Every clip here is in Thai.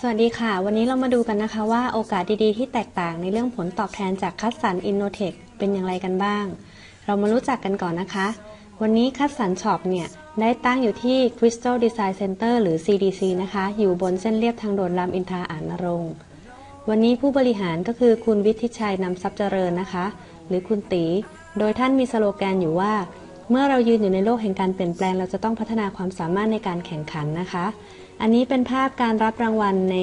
สวัสดีค่ะ วันนี้เรามาดูกันนะคะว่าโอกาสดีๆ ที่แตกต่างในเรื่องผลตอบแทนจากคัสสันอินโนเทคเป็นอย่างไรกันบ้าง เรามารู้จักกันก่อนนะคะ วันนี้คัสสันช็อปเนี่ย ได้ตั้งอยู่ที่ Crystal Design Center หรือ CDC นะคะ อยู่บนเส้นเลียบทางด่วนรามอินทราอ่านนรงวันนี้ผู้บริหารก็คือคุณวิทิชัยนำทรัพย์เจริญนะคะ หรือคุณตี โดยท่านมีสโลแกนอยู่ว่า เมื่อเรายืนอยู่ในโลกแห่งการเปลี่ยนแปลง เราจะต้องพัฒนาความสามารถในการแข่งขันนะคะ อันนี้เป็นภาพการรับรางวัลใน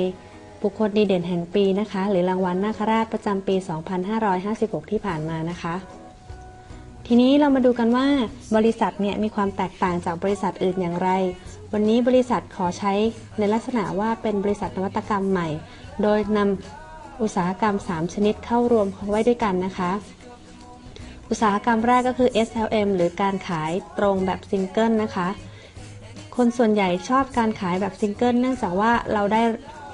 บุคคลดีเด่นแห่งปีนะคะ หรือรางวัลนาคราชประจำปี 2556 ที่ผ่านมานะคะ ทีนี้เรามาดูกันว่าบริษัทเนี่ยมีความแตกต่างจากบริษัทอื่นอย่างไร วันนี้บริษัทขอใช้ในลักษณะว่าเป็นบริษัทนวัตกรรมใหม่ โดยนำอุตสาหกรรม 3 ชนิดเข้ารวมไว้ด้วยกันนะคะ อุตสาหกรรมแรกก็คือ SLM หรือการขายตรงแบบซิงเกิลนะคะ คนส่วนใหญ่ชอบการขายแบบซิงเกิลเนื่องจากว่าเราได้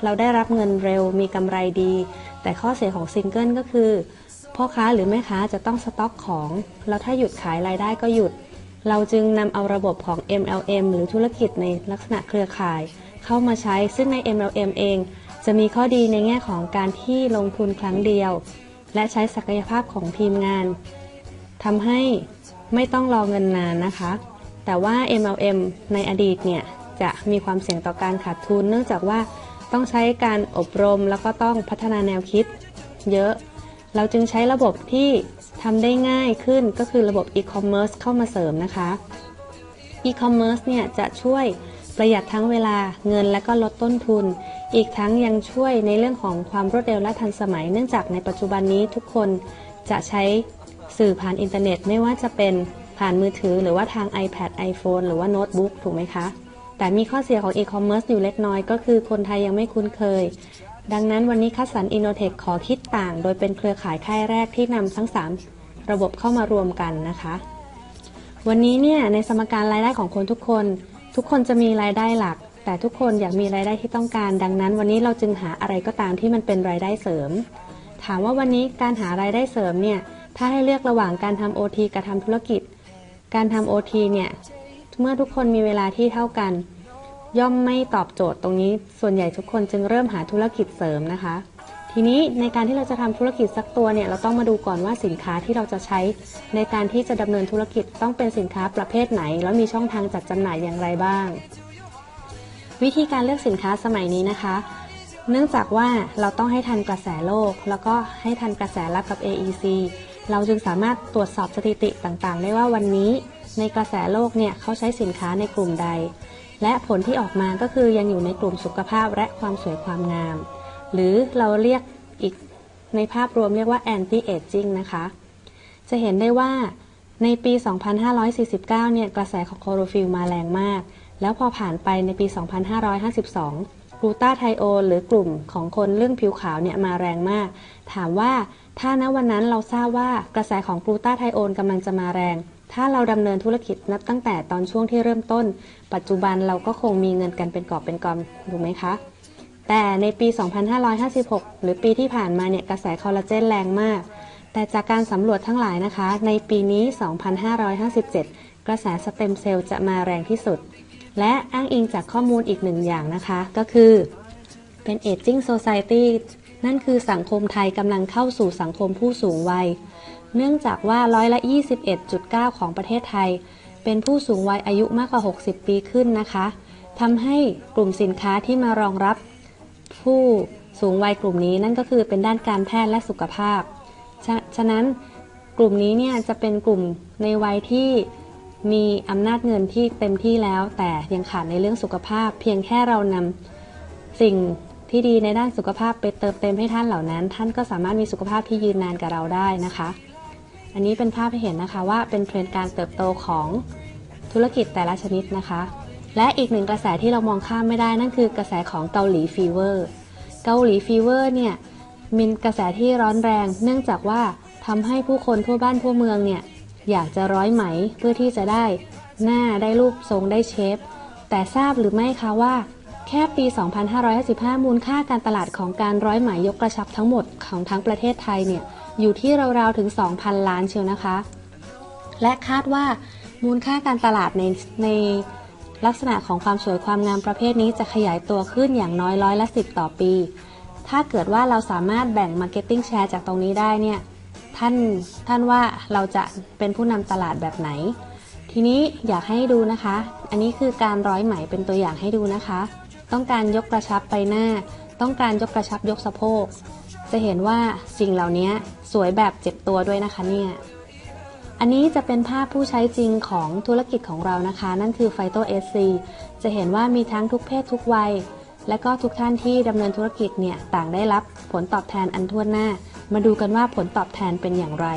เราได้รับเงินเร็วมีกำไรดี แต่ข้อเสียของซิงเกิลก็คือ พ่อค้าหรือแม่ค้าจะต้องสต็อกของ แล้วถ้าหยุดขายรายได้ก็หยุด เราจึงนำเอาระบบของ MLM หรือธุรกิจในลักษณะเครือข่าย เข้ามาใช้ซึ่งใน MLM เอง จะมีข้อดีในแง่ของการที่ลงทุนครั้งเดียว และใช้ศักยภาพของทีมงาน ทำให้ไม่ต้องรอเงินนานนะคะ แต่ว่า MLM ในอดีตเนี่ยจะมีความเสี่ยงต่อการขาดทุน เนื่องจากว่าต้องใช้การอบรมแล้วก็ต้องพัฒนาแนวคิดเยอะ เราจึงใช้ระบบที่ทำได้ง่ายขึ้นก็คือระบบ e-commerce เข้ามาเสริมนะคะ e-commerce เนี่ยจะช่วยประหยัดทั้งเวลาเงินและก็ลดต้นทุน อีกทั้งยังช่วยในเรื่องของความรวดเร็วและทันสมัย เนื่องจากในปัจจุบันนี้ทุกคนจะใช้ สื่อผ่านอินเทอร์เน็ต ไม่ว่าจะเป็นผ่านมือถือ หรือว่าทาง iPad iPhone หรือว่าโน้ตบุ๊กถูกไหมคะ แต่มีข้อเสียของ e-commerce อยู่เล็กน้อยก็คือคนไทยยังไม่คุ้นเคย ดังนั้นวันนี้คัสสันอินโนเทคขอคิดต่าง โดยเป็นเครือข่ายค่ายแรกที่นำทั้ง 3 ระบบเข้ามารวมกันนะคะ วันนี้เนี่ยในสมการรายได้ของคนทุกคน ทุกคนจะมีรายได้หลัก แต่ทุกคนอยากมีรายได้ที่ต้องการ ดังนั้น วันนี้เราจึงหาอะไรก็ตามที่มันเป็นรายได้เสริม ถามว่าวันนี้การหารายได้เสริมเนี่ย ถ้าให้เลือกระหว่างการทำโอทีกับทำธุรกิจ การทำโอทีเนี่ยเมื่อทุกคนมีเวลาที่เท่ากัน ย่อมไม่ตอบโจทย์ตรงนี้ ส่วนใหญ่ทุกคนจึงเริ่มหาธุรกิจเสริมนะคะ ทีนี้ในการที่เราจะทำธุรกิจสักตัวเนี่ยเราต้องมาดูก่อนว่าสินค้าที่เราจะใช้ ในการที่จะดำเนินธุรกิจต้องเป็นสินค้าประเภทไหน แล้วมีช่องทางจัดจำหน่ายอย่างไรบ้าง วิธีการเลือกสินค้าสมัยนี้นะคะ เนื่องจากว่าเราต้องให้ทันกระแสโลก แล้วก็ให้ทันกระแสรับกับ AEC เราจึงสามารถตรวจสอบสถิติต่างๆ ได้ว่าวันนี้ในกระแสโลกเนี่ยเขาใช้สินค้าในกลุ่มใด และผลที่ออกมาก็คือยังอยู่ในกลุ่มสุขภาพและความสวยความงาม หรือเราเรียกอีกในภาพรวมเรียกว่า anti aging นะคะ จะเห็นได้ว่าในปี 2549 เนี่ยกระแสของโคโรฟิลมาแรงมาก แล้วพอผ่านไปในปี 2552 กลูตาไทโอนหรือกลุ่มของคนเรื่องผิวขาวเนี่ยมาแรงมาก ถามว่าถ้าณวันนั้นเราทราบว่ากระแสของกลูตาไทโอนกำลังจะมาแรง ถ้าเราดำเนินธุรกิจนับตั้งแต่ตอนช่วงที่เริ่มต้น ปัจจุบันเราก็คงมีเงินกันเป็นกอบเป็นกำถูกไหมคะ แต่ในปี 2556 หรือปีที่ผ่านมาเนี่ยกระแสคอลลาเจนแรงมาก แต่จากการสำรวจทั้งหลายนะคะ ในปีนี้ 2557 กระแสสเต็มเซลล์จะมาแรงที่สุด และอ้างอิงจากข้อมูลอีกหนึ่งอย่างนะคะ ก็คือเป็น Aging Society นั่นคือสังคมไทยกำลังเข้าสู่สังคมผู้สูงวัย เนื่องจากว่าร้อยละ 21.9 ของประเทศไทย เป็นผู้สูงวัยอายุมากกว่า 60 ปีขึ้นนะคะทำให้กลุ่มสินค้าที่มารองรับ ผู้สูงวัยกลุ่มนี้นั่นก็คือเป็นด้านการแพทย์และสุขภาพ ฉะฉะนั้นกลุ่มนี้เนี่ยจะเป็นกลุ่มในวัยที่ มีอำนาจเงินที่เต็มที่แล้ว แต่ยังขาดในเรื่องสุขภาพ เพียงแค่เรานำสิ่งที่ดีในด้านสุขภาพไปเติมเต็มให้ท่านเหล่านั้น ท่านก็สามารถมีสุขภาพที่ยืนนานกับเราได้นะคะ อันนี้เป็นภาพให้เห็นนะคะว่าเป็นเทรนด์การเติบโตของธุรกิจแต่ละชนิดนะคะ และอีกหนึ่งกระแสที่เรามองข้ามไม่ได้นั่นคือกระแสของเกาหลีฟีเวอร์เกาหลีฟีเวอร์เนี่ยมีกระแสที่ร้อนแรง เนื่องจากว่าทำให้ผู้คนทั่วบ้านทั่วเมืองเนี่ย อยากจะร้อยไหมเพื่อที่จะได้หน้าได้รูปทรงได้เชฟ แต่ทราบหรือไม่คะว่า แค่ปี 2555 มูลค่าการตลาดของการร้อยไหมยกกระชับทั้งหมดของทั้งประเทศไทยเนี่ยอยู่ที่ราวๆถึง 2,000 ล้านเชียวนะคะ และคาดว่ามูลค่าการตลาดในในลักษณะของความสวยความงามประเภทนี้จะขยายตัวขึ้นอย่างน้อยร้อยละสิบต่อปี ถ้าเกิดว่าเราสามารถแบ่ง Marketing Share จากตรงนี้ได้เนี่ย ท่านท่านว่าเราจะเป็นผู้นำตลาดแบบไหน ทีนี้อยากให้ดูนะคะ อันนี้คือการร้อยไหมเป็นตัวอย่างให้ดูนะคะ ต้องการยกกระชับไปหน้า ต้องการยกกระชับยกสะโพก จะเห็นว่าสิ่งเหล่านี้สวยแบบเจ็บตัวด้วยนะคะเนี่ยอันนี้จะเป็นภาพผู้ใช้จริงของธุรกิจของเรานะคะ นั่นคือไฟโตเอซีจะเห็นว่ามีทั้งทุกเพศทุกวัย และก็ทุกท่านที่ดำเนินธุรกิจเนี่ยต่างได้รับผลตอบแทนอันทั่วหน้า มาดูกันว่าผลตอบแทนเป็นอย่างไร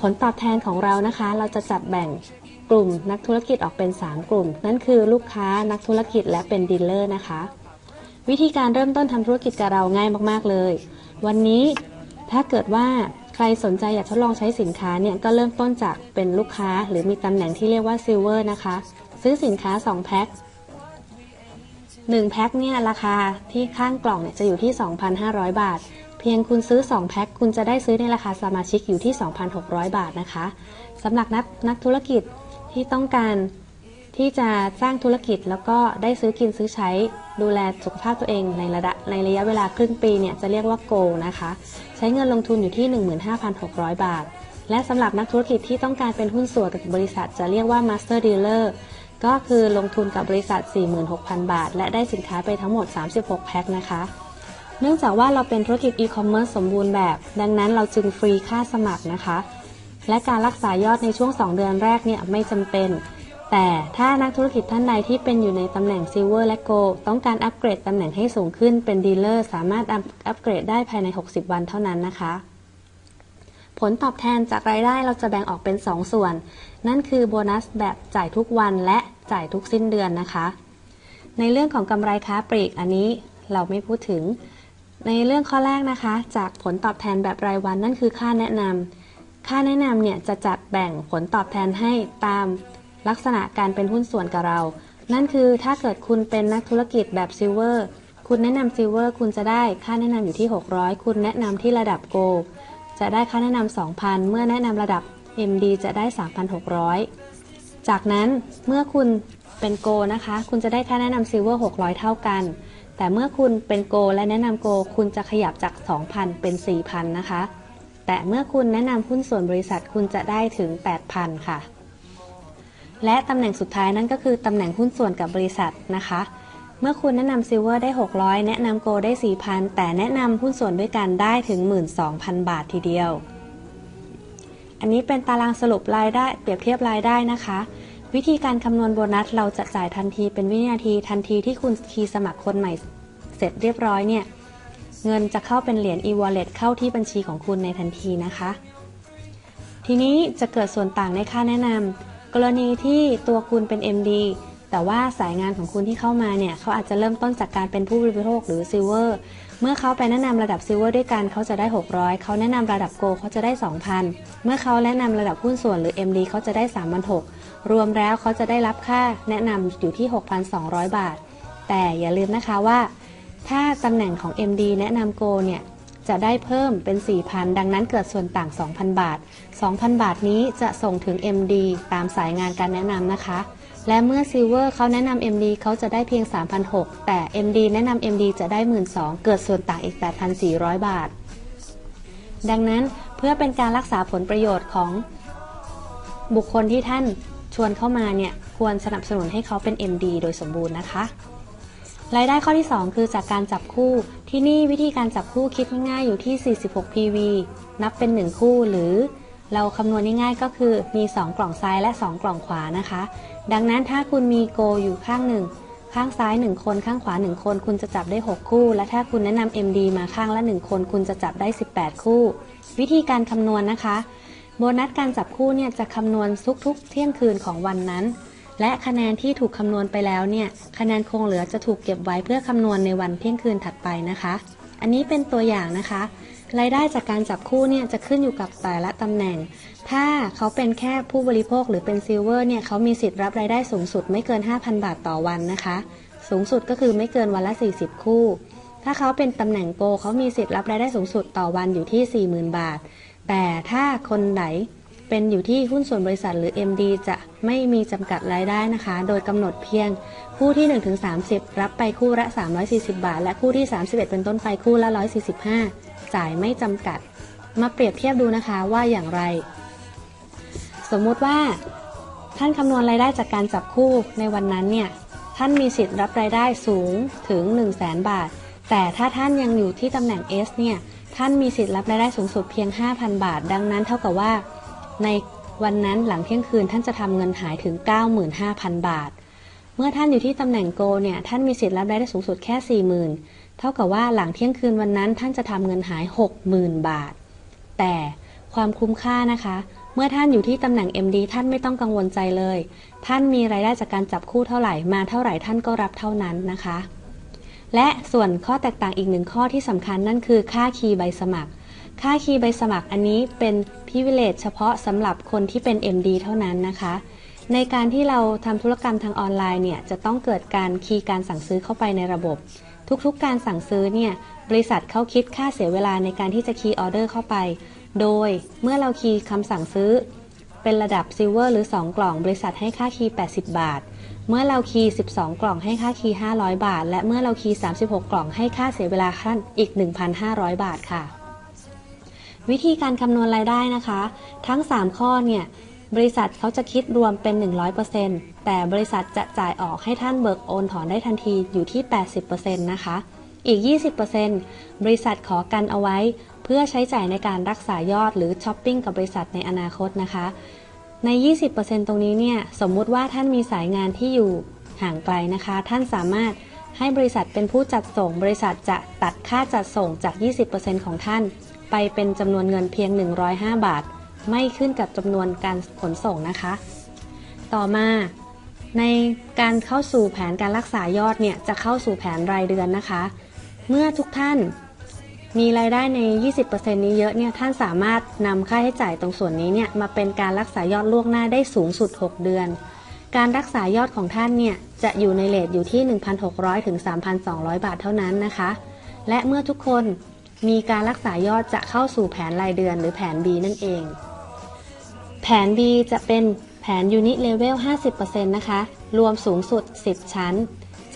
ผลตอบแทนของเรานะคะ เราจะจัดแบ่งกลุ่มนักธุรกิจออกเป็น 3 กลุ่ม นั่นคือลูกค้านักธุรกิจและเป็นดีลเลอร์นะคะ วิธีการเริ่มต้นทำธุรกิจกับเราง่ายมาก ๆ เลย วันนี้ถ้าเกิดว่าใครสนใจอยากทดลองใช้สินค้าเนี่ยก็เริ่มต้นจากเป็นลูกค้าหรือมีตำแหน่งที่เรียกว่าซิลเวอร์นะคะ ซื้อสินค้า 2 แพ็ค1แพ็คเนี่ยราคาที่ข้างกล่องเนี่ยจะอยู่ที่ 2,500 บาท เพียงคุณซื้อ 2 แพ็คคุณจะได้ซื้อในราคาสมาชิกอยู่ที่ 2,600 บาทนะคะสำหรับนักนักธุรกิจที่ต้องการที่จะสร้างธุรกิจแล้วก็ได้ซื้อกินซื้อใช้ดูแลสุขภาพตัวเองในระดับในระยะเวลาครึ่งปีเนี่ยจะเรียกว่าโกนะคะ ใช้เงินลงทุนอยู่ที่ 15,600 บาท และสำหรับนักธุรกิจที่ต้องการเป็นหุ้นส่วนกับบริษัทจะเรียกว่า Master Dealer ก็คือลงทุนกับบริษัท 46,000 บาท และได้สินค้าไปทั้งหมด 36 แพ็คนะคะ เนื่องจากว่าเราเป็นธุรกิจอีคอมเมิร์ซสมบูรณ์แบบ ดังนั้นเราจึงฟรีค่าสมัครนะคะ และการรักษายอดในช่วง 2 เดือนแรกเนี่ยไม่จำเป็น แต่ถ้านักธุรกิจท่านใดที่เป็นอยู่ในตำแหน่งซิลเวอร์และโกต้องการอัปเกรดตำแหน่งให้สูงขึ้นเป็นดีลเลอร์สามารถอัปเกรดได้ภายใน 60 วันเท่านั้นนะคะ ผลตอบแทนจากรายได้เราจะแบ่งออกเป็น 2 ส่วน นั่นคือโบนัสแบบจ่ายทุกวันและจ่ายทุกสิ้นเดือนนะคะ ในเรื่องของกำไรค้าปลีกอันนี้เราไม่พูดถึง ในเรื่องข้อแรกนะคะ จากผลตอบแทนแบบรายวันนั่นคือค่าแนะนำค่าแนะนำเนี่ยจะจัดแบ่งผลตอบแทนให้ตามลักษณะการเป็นหุ้นส่วนกับเรา นั่นคือถ้าเกิดคุณเป็นนักธุรกิจแบบซิลเวอร์คุณแนะนำซิลเวอร์คุณจะได้ค่าแนะนำอยู่ที่ 600 คุณแนะนำที่ระดับโกจะได้ค่าแนะนำ2,000 เมื่อแนะนำระดับ MD จะได้ 3,600 จากนั้นเมื่อคุณเป็นโกนะคะ คุณจะได้ค่าแนะนำซิลเวอร์600 เท่ากัน แต่เมื่อคุณเป็นโกและแนะนำโก คุณจะขยับจาก 2,000 เป็น 4,000 นะคะ แต่เมื่อคุณแนะนำหุ้นส่วนบริษัทคุณจะได้ถึง 8,000 ค่ะ และตำแหน่งสุดท้ายนั่นก็คือตำแหน่งหุ้นส่วนกับบริษัทนะคะ เมื่อคุณแนะนำซิลเวอร์ได้ 600 แนะนำโกได้ 4,000 แต่แนะนำหุ้นส่วนด้วยกันได้ถึง 12,000 บาททีเดียว อันนี้เป็นตารางสรุปรายได้เปรียบเทียบรายได้นะคะ วิธีการคำนวณโบนัสเราจะจ่ายทันทีเป็นวินาทีทันทีที่คุณคีย์สมัครคนใหม่เสร็จเรียบร้อยเนี่ย เงินจะเข้าเป็นเหรียญ e-wallet เข้าที่บัญชีของคุณในทันทีนะคะ ทีนี้จะเกิดส่วนต่างในค่าแนะนำกรณีที่ตัวคุณเป็น MD แต่ว่าสายงานของคุณที่เข้ามาเนี่ยเขาอาจจะเริ่มต้นจากการเป็นผู้บริโภคหรือซิลเวอร์เมื่อเขาไปแนะนำระดับซิลเวอร์ด้วยกันเขาจะได้ 600 เขาแนะนำระดับโกเขาจะได้ 2,000 เมื่อเขาแนะนำระดับหุ้นส่วนหรือ MD เขาจะได้3,600 รวมแล้วเขาจะได้รับค่าแนะนำอยู่ที่ 6,200 บาท แต่อย่าลืมนะคะว่า ถ้าตำแหน่งของ MD แนะนำโกเนี่ยจะได้เพิ่มเป็น 4,000 ดังนั้นเกิดส่วนต่าง 2,000 บาท 2,000 บาทนี้จะส่งถึง MD ตามสายงานการแนะนำนะคะ และเมื่อซิลเวอร์เขาแนะนำ MD เขาจะได้เพียง 3,600 แต่ MD แนะนำ MD จะได้ 12,000 เกิดส่วนต่างอีก 8,400 บาท ดังนั้นเพื่อเป็นการรักษาผลประโยชน์ของบุคคลที่ท่าน ชวนเข้ามาเนี่ยควรสนับสนุนให้เขาเป็น MD โดยสมบูรณ์นะคะรายได้ข้อที่ 2 คือจากการจับคู่ ที่นี่วิธีการจับคู่คิดง่ายๆอยู่ที่ 46 PV นับเป็น 1 คู่หรือ เราคำนวณง่ายๆก็คือมี 2 กล่องซ้ายและ 2 กล่องขวานะคะ ดังนั้นถ้าคุณมีโกอยู่ข้างหนึ่ง ข้างซ้าย 1 คนข้างขวา 1 คน คุณจะจับได้ 6 คู่ และถ้าคุณแนะนำ MD มาข้างละ 1 คน คุณจะจับได้ 18 คู่ วิธีการคำนวณนะคะ โบนัสการจับคู่เนี่ยจะคำนวณทุกๆ เที่ยงคืนของวันนั้น และคะแนนที่ถูกคำนวณไปแล้วเนี่ยคะแนนคงเหลือจะถูกเก็บไว้เพื่อคำนวณในวันเที่ยงคืนถัดไปนะคะ อันนี้เป็นตัวอย่างนะคะ รายได้จากการจับคู่เนี่ยจะขึ้นอยู่กับแต่ละตำแหน่ง ถ้าเขาเป็นแค่ผู้บริโภคหรือเป็นซิลเวอร์เนี่ยเขามีสิทธิ์รับรายได้สูงสุดไม่เกิน 5,000 บาทต่อวันนะคะ สูงสุดก็คือไม่เกินวันละ 40 คู่ ถ้าเขาเป็นตำแหน่งโกเขามีสิทธิ์รับรายได้สูงสุดต่อวันอยู่ที่ 40,000 บาท แต่ถ้าคนไหนเป็นอยู่ที่หุ้นส่วนบริษัทหรือ MD จะไม่มีจำกัดรายได้นะคะ โดยกำหนดเพียงคู่ที่ 1-30 รับไปคู่ละ 340 บาท และคู่ที่ 31 เป็นต้นไปคู่ละ 145 จ่ายไม่จำกัด มาเปรียบเทียบดูนะคะว่าอย่างไร สมมุติว่าท่านคำนวณรายได้จากการจับคู่ในวันนั้นเนี่ยท่านมีสิทธิ์รับรายได้สูงถึง 1 0 0 0 0 0 บาท แต่ถ้าท่านยังอยู่ที่ตำแหน่ง S เนี่ย ท่านมีสิทธิ์รับรายได้สูงสุดเพียง 5,000 บาท ดังนั้นเท่ากับว่า ในวันนั้นหลังเที่ยงคืนท่านจะทำเงินหายถึง 95,000 บาท เมื่อท่านอยู่ที่ตำแหน่งโกเนี่ยท่านมีสิทธิ์รับรายได้สูงสุดแค่ 40,000 เท่ากับว่าหลังเที่ยงคืนวันนั้นท่านจะทำเงินหาย 60,000 บาท แต่ความคุ้มค่านะคะ เมื่อท่านอยู่ที่ตำแหน่ง MD ท่านไม่ต้องกังวลใจเลย ท่านมีรายได้จากการจับคู่เท่าไหร่มาเท่าไหร่ท่านก็รับเท่านั้นนะคะ และส่วนข้อแตกต่างอีกหนึ่งข้อที่สำคัญนั่นคือค่าคีย์ใบสมัคร ค่าคีย์ใบสมัครอันนี้เป็นพิเวเลตเฉพาะสำหรับคนที่เป็น MD เท่านั้นนะคะ ในการที่เราทำธุรกรรมทางออนไลน์เนี่ยจะต้องเกิดการคีย์การสั่งซื้อเข้าไปในระบบ ทุกๆ การสั่งซื้อเนี่ยบริษัทเขาคิดค่าเสียเวลาในการที่จะคีย์ออเดอร์เข้าไป โดยเมื่อเราคีย์คำสั่งซื้อ เป็นระดับซิลเวอร์หรือ 2 กล่อง บริษัทให้ค่าคีย์ 80 บาท เมื่อเราคีย์ 12 กล่องให้ค่าคีย์ 500 บาท และเมื่อเราคีย์ 36 กล่องให้ค่าเสียเวลาขั้นอีก 1,500 บาทค่ะ วิธีการคำนวณรายได้นะคะ ทั้ง 3 ข้อเนี่ยบริษัทเขาจะคิดรวมเป็น 100%แต่บริษัทจะจ่ายออกให้ท่านเบิกโอนถอนได้ทันทีอยู่ที่ 80%นะคะ อีก 20%บริษัทขอกันเอาไว้ พื่อใช้จ่ายในการรักษายอดหรือช้อปปิ้งกับบริษัทในอนาคตนะคะ ใน 20%ตรงนี้เนี่ยสมมุติว่าท่านมีสายงานที่อยู่ห่างไกลนะคะ ท่านสามารถให้บริษัทเป็นผู้จัดส่ง บริษัทจะตัดค่าจัดส่งจาก 20%ของท่าน ไปเป็นจำนวนเงินเพียง 105 บาท ไม่ขึ้นกับจำนวนการขนส่งนะคะ ต่อมาในการเข้าสู่แผนการรักษายอดเนี่ยจะเข้าสู่แผนรายเดือนนะคะ เมื่อทุกท่าน มีรายได้ใน 20%นี้เยอะเนี่ยท่านสามารถนำค่าใช้จ่ายตรงส่วนนี้เนี่ยมาเป็นการรักษายอดล่วงหน้าได้สูงสุด 6 เดือน การรักษายอดของท่านเนี่ยจะอยู่ในเลทอยู่ที่ 1,600ถึง3,200 บาทเท่านั้นนะคะ และเมื่อทุกคนมีการรักษายอดจะเข้าสู่แผนรายเดือนหรือแผน B นั่นเอง แผน B จะเป็นแผน Unit Level 50%นะคะ รวมสูงสุด 10 ชั้น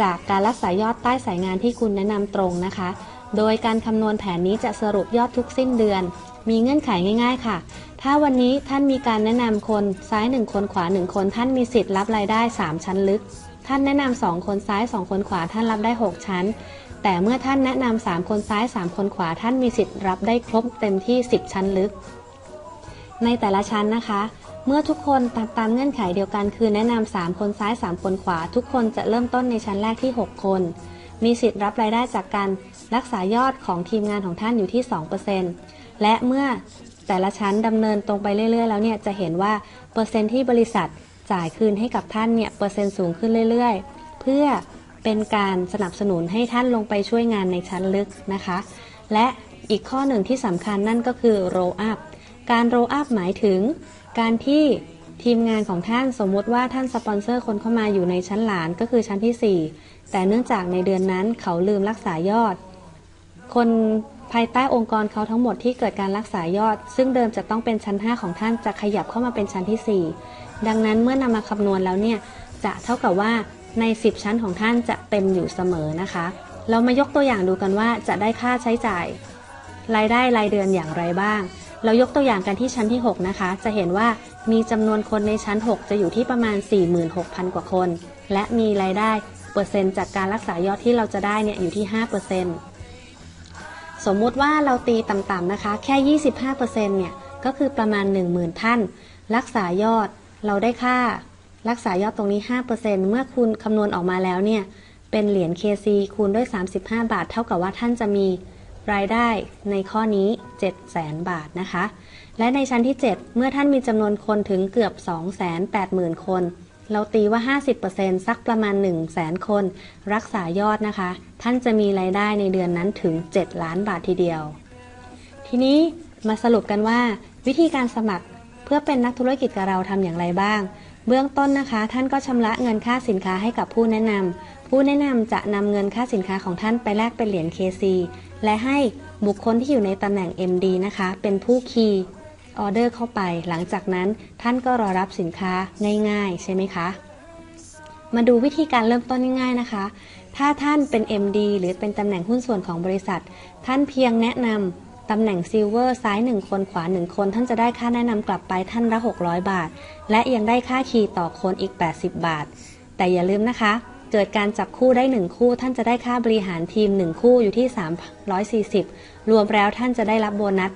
จากการรักษายอดใต้สายงานที่คุณแนะนำตรงนะคะ โดยการคำนวณแผนนี้จะสรุปยอดทุกสิ้นเดือน มีเงื่อนไขง่าย ๆ ค่ะ ถ้าวันนี้ท่านมีการแนะนำคนซ้าย 1 คนขวา 1 คน ท่านมีสิทธิ์รับรายได้ 3 ชั้นลึก ท่านแนะนำ2คนซ้าย 2 คนขวาท่านรับได้ 6 ชั้น แต่เมื่อท่านแนะนำ3คนซ้าย 3 คนขวาท่านมีสิทธิ์รับได้ครบเต็มที่ 10 ชั้นลึก ในแต่ละชั้นนะคะ เมื่อทุกคนตามตามเงื่อนไขเดียวกันคือแนะนำ3คนซ้าย 3 คนขวา ทุกคนจะเริ่มต้นในชั้นแรกที่ 6 คน มีสิทธิ์รับรายได้จากการรักษายอดของทีมงานของท่านอยู่ที่ 2%และเมื่อแต่ละชั้นดำเนินตรงไปเรื่อย ๆ แล้วเนี่ยจะเห็นว่าเปอร์เซ็นต์ที่บริษัทจ่ายคืนให้กับท่านเนี่ยเปอร์เซ็นต์สูงขึ้นเรื่อย ๆ เพื่อเป็นการสนับสนุนให้ท่านลงไปช่วยงานในชั้นลึกนะคะ และอีกข้อหนึ่งที่สำคัญนั่นก็คือ roll up การ roll up หมายถึง การที่ ทีมงานของท่านสมมุติว่าท่านสปอนเซอร์คนเข้ามาอยู่ในชั้นหลานก็คือชั้นที่ 4 แต่เนื่องจากในเดือนนั้นเขาลืมรักษายอด คนภายใต้องค์กรเขาทั้งหมดที่เกิดการรักษายอด ซึ่งเดิมจะต้องเป็นชั้น 5 ของท่านจะขยับเข้ามาเป็นชั้นที่ 4 ดังนั้นเมื่อนำมาคำนวณแล้วเนี่ยจะเท่ากับว่าใน 10 ชั้นของท่านจะเต็มอยู่เสมอนะคะ เรามายกตัวอย่างดูกันว่าจะได้ค่าใช้จ่าย รายได้รายเดือนอย่างไรบ้าง เรายกตัวอย่างกันที่ชั้นที่ 6 นะคะ จะเห็นว่ามีจำนวนคนในชั้น 6 จะอยู่ที่ประมาณ 46,000 กว่าคน และมีรายได้เปอร์เซ็นต์จากการรักษายอดที่เราจะได้เนี่ยอยู่ที่ 5%สมมุติว่าเราตีต่ำๆนะคะ แค่ 25%เนี่ยก็คือประมาณ 10,000 ท่าน รักษายอดเราได้ค่ารักษายอดตรงนี้ 5%เมื่อคุณคำนวณออกมาแล้วเนี่ยเป็นเหรียญ KC คูณด้วย 35 บาท เท่ากับว่าท่านจะมี รายได้ในข้อนี้ 700,000 บาทนะคะ และในชั้นที่ 7 เมื่อท่านมีจำนวนคนถึงเกือบ 280,000 คน เราตีว่า 50%สักประมาณ 100,000 คน รักษายอดนะคะ ท่านจะมีรายได้ในเดือนนั้นถึง 7 ล้านบาททีเดียว ทีนี้มาสรุปกันว่า วิธีการสมัครเพื่อเป็นนักธุรกิจกับเราทำอย่างไรบ้าง เบื้องต้นนะคะ ท่านก็ชำระเงินค่าสินค้าให้กับผู้แนะนำผู้แนะนำจะนำเงินค่าสินค้าของท่านไปแลกเป็นเหรียญ KC และให้บุคคลที่อยู่ในตำแหน่ง MD นะคะ เป็นผู้คีย์ออเดอร์เข้าไป หลังจากนั้นท่านก็รอรับสินค้าง่าย ๆ ใช่ไหมคะ มาดูวิธีการเริ่มต้นง่ายๆนะคะ ถ้าท่านเป็น MD หรือเป็นตำแหน่งหุ้นส่วนของบริษัท ท่านเพียงแนะนำตำแหน่งซิลเวอร์ซ้าย 1 คนขวา 1 คน ท่านจะได้ค่าแนะนำกลับไปท่านละ 600 บาท และยังได้ค่าคีย์ต่อคนอีก 80 บาท แต่อย่าลืมนะคะ เกิดการจับคู่ได้1คู่ ท่านจะได้ค่าบริหารทีม 1 คู่อยู่ที่ 340 รวมแล้วท่านจะได้รับโบนัส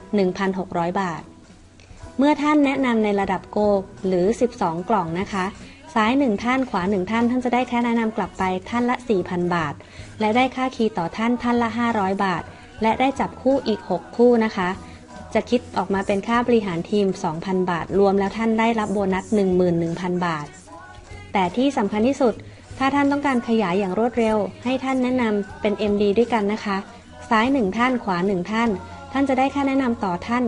1,600 บาท เมื่อท่านแนะนำในระดับโกหรือ 12 กล่องนะคะ ซ้าย 1 ท่านขวา 1 ท่าน ท่านจะได้แค่แนะนำกลับไปท่านละ 4,000 บาท และได้ค่าคีย์ต่อท่านท่านละ 500 บาท และได้จับคู่อีก 6 คู่นะคะ จะคิดออกมาเป็นค่าบริหารทีม 2,000 บาท รวมแล้วท่านได้รับโบนัส 11,000 บาท แต่ที่สำคัญที่สุด ถ้าท่านต้องการขยายอย่างรวดเร็ว ให้ท่านแนะนำเป็น MD ด้วยกันนะคะ ซ้าย1ท่านขวา1ท่าน ท่านจะได้ค่าแนะนำต่อท่าน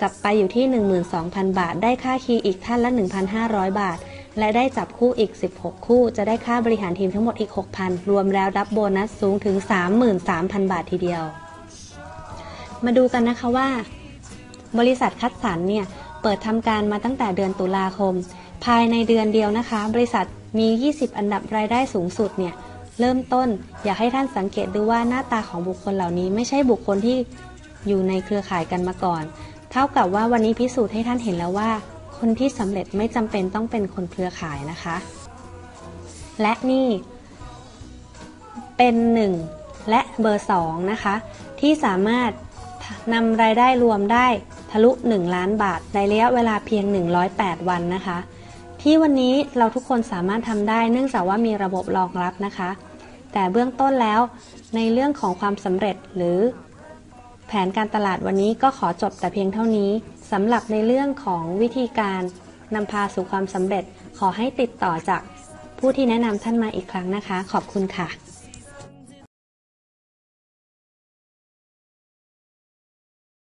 กลับไปอยู่ที่ 12,000 บาท ได้ค่าคีย์อีกท่านละ 1,500 บาท และได้จับคู่อีก 16 คู่ จะได้ค่าบริหารทีมทั้งหมดอีก 6,000 รวมแล้วรับโบนัสสูงถึง 33,000 บาททีเดียว มาดูกันนะคะว่า บริษัทคัดสรรเนี่ยเปิดทำการมาตั้งแต่เดือนตุลาคม ภายในเดือนเดียวนะคะ บริษัท มี 20 อันดับรายได้สูงสุดเนี่ยเริ่มต้นอยากให้ท่านสังเกตดูว่าหน้าตาของบุคคลเหล่านี้ ไม่ใช่บุคคลที่อยู่ในเครือข่ายกันมาก่อน เท่ากับว่าวันนี้พิสูจน์ให้ท่านเห็นแล้วว่า คนที่สำเร็จไม่จำเป็นต้องเป็นคนเครือข่ายนะคะ และนี่ เป็น 1 และเบอร์ 2 นะคะ ที่สามารถนำรายได้รวมได้ทะลุ 1 ล้านบาท ในระยะเวลาเพียง 108 วันนะคะ ที่วันนี้เราทุกคนสามารถทำได้เนื่องจากว่ามีระบบรองรับนะคะ แต่เบื้องต้นแล้วในเรื่องของความสำเร็จหรือ แผนการตลาดวันนี้ก็ขอจบแต่เพียงเท่านี้สำหรับในเรื่องของวิธีการนำพาสู่ความสำเร็จ ขอให้ติดต่อจากผู้ที่แนะนำท่านมาอีกครั้งนะคะ ขอบคุณค่ะ